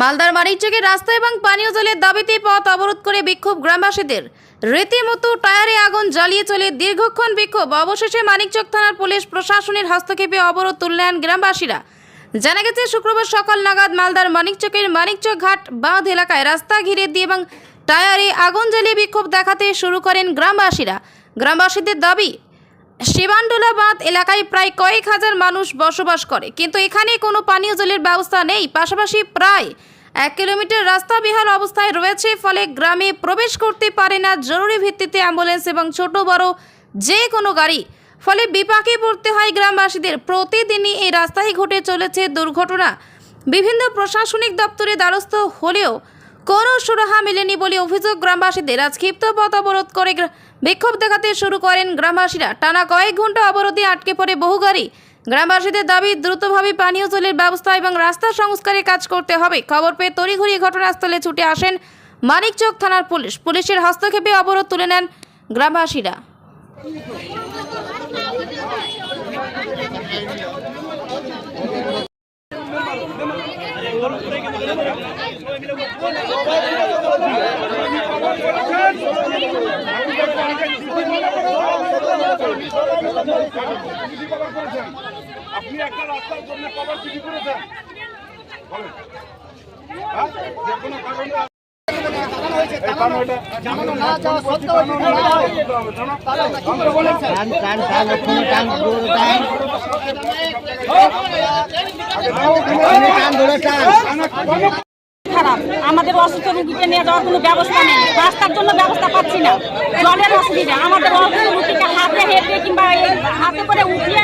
মালদার মানিকচকে রাস্তা এবং পানীয় জলের দাবিতে পথ অবরোধ করে বিক্ষোভ গ্রামবাসীদের। রীতিমতো টায়ারে আগুন জ্বালিয়ে চলে দীর্ঘক্ষণ বিক্ষোভ। অবশেষে মানিকচক থানার পুলিশ প্রশাসনের হস্তক্ষেপে অবরোধ তুললেন গ্রামবাসীরা। জানা গেছে, শুক্রবার সকাল নাগাদ মালদার মানিকচকের মানিকচক ঘাট বাঁধ এলাকায় রাস্তা ঘিরে দিয়ে এবং টায়ারে আগুন জ্বালিয়ে বিক্ষোভ দেখাতে শুরু করেন গ্রামবাসীরা। গ্রামবাসীদের দাবি শিবান্ডোলা বাঁধ এলাকায় প্রায় কয়েক হাজার মানুষ বসবাস করে। কিন্তু এখানে কোনো পানীয় জলের ব্যবস্থা নেই। পাশাপাশি প্রায় এক কিলোমিটার রাস্তা বিহাল অবস্থায় রয়েছে। ফলে গ্রামে প্রবেশ করতে পারে না। জরুরি ভিত্তিতে অ্যাম্বুলেন্স এবং ছোট, বড় যে কোনো গাড়ি। ফলে বিপাকে পড়তে হয় গ্রামবাসীদের। প্রতিদিনই এই রাস্তায় ঘটে চলেছে দুর্ঘটনা। বিভিন্ন প্রশাসনিক দপ্তরে দ্বারস্থ হলেও কোনো সুরাহা মেলেনি বলে অভিযোগ গ্রামবাসীদের। আজ ক্ষিপ্ত পথ অবরোধ করে বিক্ষোভ দেখাতে শুরু করেন গ্রামবাসীরা। টানা কয়েক ঘণ্টা অবরোধে আটকে পড়ে বহু গাড়ি। গ্রামবাসীদের দাবি, দ্রুতভাবে পানীয় জলের ব্যবস্থা এবং রাস্তা সংস্কারের কাজ করতে হবে। খবর পেয়ে তড়িঘড়ি ঘটনাস্থলে ছুটে আসেন মানিকচক থানার পুলিশ। পুলিশের হস্তক্ষেপে অবরোধ তুলে নেন গ্রামবাসীরা। আপনি একটা রাস্তার জন্য কবার চুরি করেছেন? যে কোনো কারণে টান ধরে টান ওখানে টান ধরে টান খারাপ আমাদের অসুস্থ রুগীকে নিয়ে যাওয়ার কোনো ব্যবস্থা নেই। রাস্তার জন্য ব্যবস্থা পাচ্ছি না। জলের অসুবিধা। আমাদের অসুস্থ রুগীকে হাতে হেঁটে কিংবা হাতে করে উঠিয়ে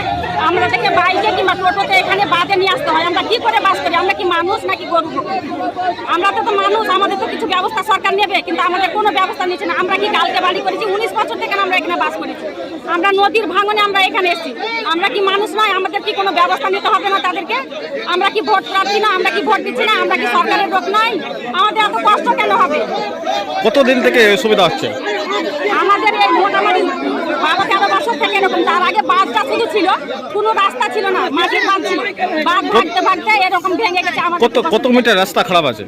আমরা থেকে বাইকে কিংবা টোটোতে এখানে বাদে নিয়ে আসতে হয়। আমরা কি করে বাস করি? আমরা কি মানুষ নাকি গরু? আমরা তো তো মানুষ, আমাদের তো কিছু ব্যবস্থা সরকার নেবে, কিন্তু আমাদের কোনো ব্যবস্থা নিচ্ছে না। আমরা কি কালকে বাড়ি করেছি উনিশ বছর থেকে আমরা এখানে বাস করেছি আমরা নদীর ভাঙনে আমরা এখানে এসেছি। আমরা কি মানুষ নয় আমাদের কি কোনো ব্যবস্থা নিতে হবে না তাদেরকে? আমরা কি ভোট প্রার্থী না আমরা কি ভোট দিচ্ছি না আমরা কি সরকারের লোক নয়? আমাদের এত কষ্ট কেন হবে? কতদিন থেকে সুবিধা হচ্ছে? আমাদের এই মোটামুটি বারো তেরো বছর থেকে এরকম তার আগে বাঁধটা শুধু ছিল কোনো রাস্তা ছিল না মাটির বাঁধ ছিল। বাঁধ ভাঙতে ভাঙতে এরকম ভেঙে গেছে আমাদের কত কত মিটার রাস্তা খারাপ আছে?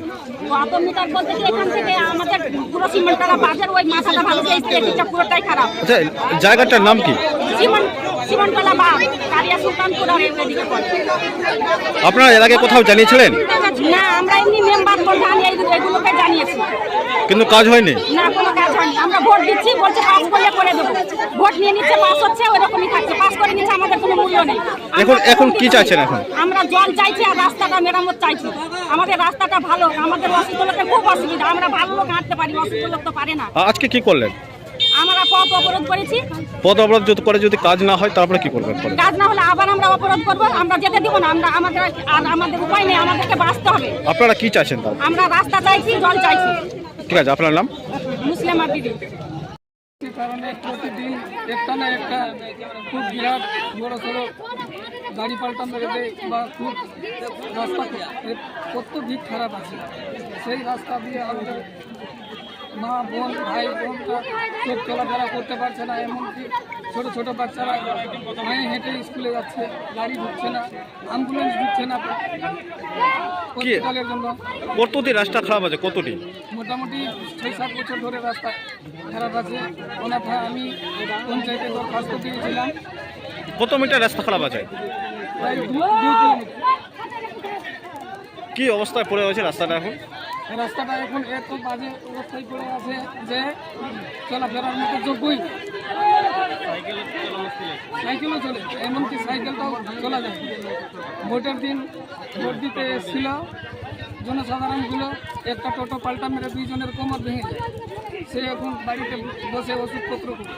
কত মিটার বলতে কি এখান থেকে আমাদের পুরো সিমেন্টারা বাজার ওই মাথাটা ভালো পুরোটাই খারাপ। আচ্ছা জায়গাটার নাম কি? সিমন কালিয়া সুলতানপুর আর এদিকে আপনারা এর কোথাও জানিয়েছিলেন? না আমরা এমনি মেম্বার প্রধান জানিয়েছি। কিন্তু কাজ হয়নি? না কোনো কাজ হয়নি। আমরা ভোট দিচ্ছি বলছে পাস করলে করে দেবো। ভোট নিয়ে নিচ্ছে পাস হচ্ছে ওরকমই থাকছে। পাস করে নিচ্ছে আমাদের কোনো মূল্য নেই। এখন- এখন কি ভোট চাইছেন এখন? আমরা জল চাইছি আর রাস্তাটা মেরামত চাইছি। আমাদের রাস্তাটা ভালো আমাদের অসুস্থ লোকের খুব অসুবিধা। আমরা ভালো লোক হাঁটতে পারি অসুস্থ লোক তো পারে না। আজকে কি করলেন? পথ অবরোধ করেছি। পদ অবরোধ যদি করে যদি কাজ না হয় তারপরে কি করবেন কাজ না হলে আবার আমরা অবরোধ করব আমরা যেতে দিব না আমরা আমাদের আর আমাদের উপায় নেই আমাদেরকে বাঁচতে হবে। আপনারা কি চাইছেন তাও আমরা রাস্তা চাইছি জল চাইছি। ঠিক আছে আপনার নাম? মুসলিম কারণে প্রতিদিন একটা না একটা খুব বিরাট বড় সড়ো গাড়ি পাল্টানো রেখে বা খুব রাস্তা দিক খারাপ আছে। সেই রাস্তা দিয়ে আমাদের মা বোন ভাই বোনরা কেউ চলাফেরা করতে পারছে না এমনকি ছোট ছোট বাচ্চারা পায়ে হেঁটে স্কুলে যাচ্ছে গাড়ি ঢুকছে না অ্যাম্বুলেন্স ঢুকছে না। হসপিটালের জন্য। কতটি রাস্তা খারাপ আছে? কতটি মোটামুটি ছয় সাত বছর ধরে রাস্তা খারাপ আছে। ওনাথায় আমি পঞ্চায়েতে দরখাস্ত দিয়েছিলাম। কত মিটার রাস্তা খারাপ আছে? কি অবস্থায় পড়ে রয়েছে রাস্তাটা এখন? রাস্তাটা এখন এত বাজে অবস্থায় পড়ে আছে যে চলাফেরার মতো যোগ্যই সাইকেলও চলে এমনকি সাইকেলটাও চলা যায় ভোটের দিন ভোট দিতে এসেছিল জনসাধারণগুলো একটা টোটো পাল্টা মেরে দুইজনের কোমর ভেঙে যায়। সে এখন বাড়িতে বসে ওষুধপত্র করে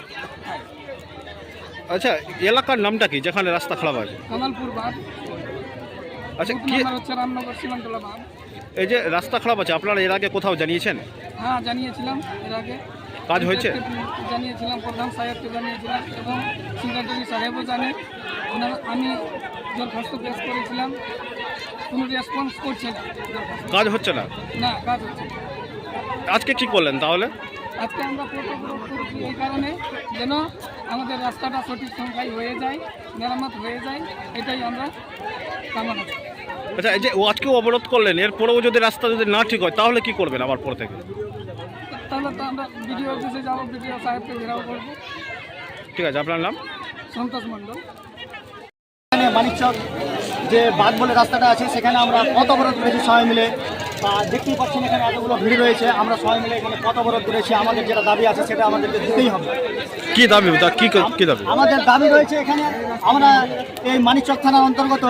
আচ্ছা এলাকার নামটা কি? যেখানে রাস্তা খারাপ আছে। কামালপুর বাঁধ। আচ্ছা কি হচ্ছে রামনগর সীমান্তলা বাঁধ। এই যে রাস্তা খারাপ আছে আপনারা এর আগে কোথাও জানিয়েছেন? হ্যাঁ জানিয়েছিলাম এর আগে। কাজ হয়েছে? জানিয়েছিলাম প্রধান সাহেবকে জানিয়েছিলাম এবং সেক্রেটারি সাহেবও জানে। আমি দরখাস্ত পেশ করেছিলাম। কোনো রেসপন্স করছে না। কাজ হচ্ছে না? না কাজ হচ্ছে আজকে কি করলেন তাহলে? আজকে আমরা করেছি এই কারণে যেন আমাদের রাস্তাটা সঠিক সংখ্যায় হয়ে যায় মেরামত হয়ে যায় এটাই আমরা কামনা করি। আচ্ছা এই যে ও আজকেও অবরোধ করলেন এরপরেও যদি রাস্তা যদি না ঠিক হয় তাহলে কি করবেন আবার পর থেকে? তাহলে তো আমরা বিডিও অফিসে যাব বিডিও সাহেবকে ঘেরাও করব। ঠিক আছে আপনার নাম? সন্তোষ মণ্ডল। এখানে মানিকচক যে বাদ বলে রাস্তাটা আছে সেখানে আমরা কত অবরোধ করেছি সবাই মিলে। বা দেখতেই পাচ্ছেন এখানে এতগুলো ভিড় রয়েছে আমরা সবাই মিলে এখানে কত অবরোধ করেছি। আমাদের যেটা দাবি আছে সেটা আমাদেরকে দিতেই হবে। কি দাবি? কি কি দাবি? আমাদের দাবি রয়েছে এখানে আমরা এই মানিকচক থানার অন্তর্গত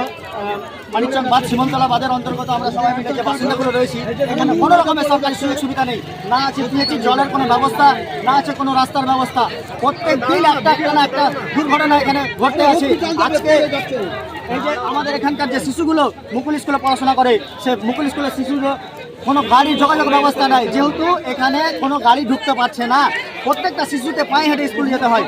মানিকচক বাদ সীমন্তলা বাদের অন্তর্গত আমরা সবাই মিলে যে বাসিন্দাগুলো রয়েছি, এখানে কোনো রকমের সরকারি সুযোগ সুবিধা নেই। না আছে পিএইচি, জলের কোনো ব্যবস্থা, না আছে কোনো রাস্তার ব্যবস্থা। প্রত্যেক দিন একটা একটা না একটা দুর্ঘটনা এখানে ঘটতে আছে। আজকে এই যে আমাদের এখানকার যে শিশুগুলো মুকুল স্কুলে পড়াশোনা করে, সে মুকুল স্কুলের শিশুগুলো কোনো গাড়ি যোগাযোগ ব্যবস্থা নাই। যেহেতু এখানে কোনো গাড়ি ঢুকতে পারছে না প্রত্যেকটা শিশুতে পায়ে হেঁটে স্কুল যেতে হয়।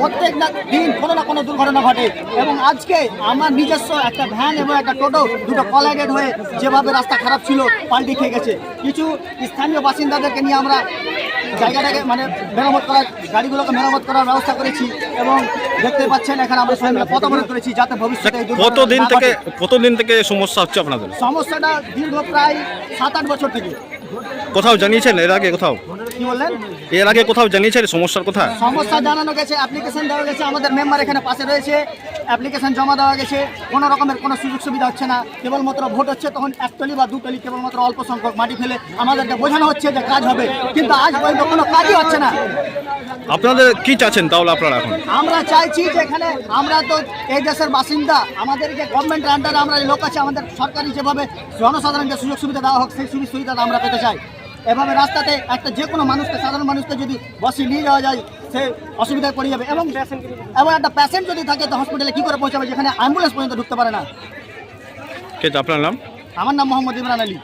প্রত্যেক দিন কোনো না কোনো দুর্ঘটনা ঘটে। এবং আজকে আমার নিজস্ব একটা ভ্যান এবং একটা টোটো দুটো কলাইডেড হয়ে যেভাবে রাস্তা খারাপ ছিল পাল্টি খেয়ে গেছে। কিছু স্থানীয় বাসিন্দাদেরকে নিয়ে আমরা জায়গাটাকে মানে মেরামত করার গাড়িগুলোকে মেরামত করার ব্যবস্থা করেছি এবং দেখতে পাচ্ছেন এখানে আমরা সবাই মিলে করেছি যাতে ভবিষ্যতে কতদিন থেকে। কতদিন থেকে সমস্যা হচ্ছে আপনাদের? সমস্যাটা দীর্ঘ প্রায় সাত আট বছর থেকে। কোথাও জানিয়েছেন এর আগে কোথাও? কি বললেন? এর আগে কোথাও জানিয়েছেন সমস্যার কথা? সমস্যা জানানো গেছে অ্যাপ্লিকেশন দেওয়া গেছে আমাদের মেম্বার এখানে পাশে রয়েছে অ্যাপ্লিকেশন জমা দেওয়া গেছে কোনো রকমের কোনো সুযোগ সুবিধা হচ্ছে না কেবলমাত্র ভোট হচ্ছে তখন একতলি বা দুতলি কেবলমাত্র অল্প সংখ্যক মাটি ফেলে আমাদেরকে বোঝানো হচ্ছে যে কাজ হবে কিন্তু আজ পর্যন্ত কোনো কাজই হচ্ছে না। আপনাদের কি চাচ্ছেন তাহলে আপনারা এখন? আমরা চাইছি যে এখানে আমরা তো এই দেশের বাসিন্দা আমাদের যে গভর্নমেন্টের আন্ডারে আমরা লোক আছে আমাদের সরকারি যেভাবে জনসাধারণকে সুযোগ সুবিধা দেওয়া হোক সেই সুযোগ সুবিধা আমরা পেতে চাই। এভাবে রাস্তাতে একটা যে কোনো মানুষকে সাধারণ মানুষকে যদি বসে নিয়ে যাওয়া যায় সে অসুবিধায় পড়ে যাবে। এবং এবং একটা পেশেন্ট যদি থাকে তো হসপিটালে কী করে পৌঁছাবে? যেখানে অ্যাম্বুলেন্স পর্যন্ত ঢুকতে পারে না। আপনার নাম? আমার নাম মোহাম্মদ ইমরান আলী।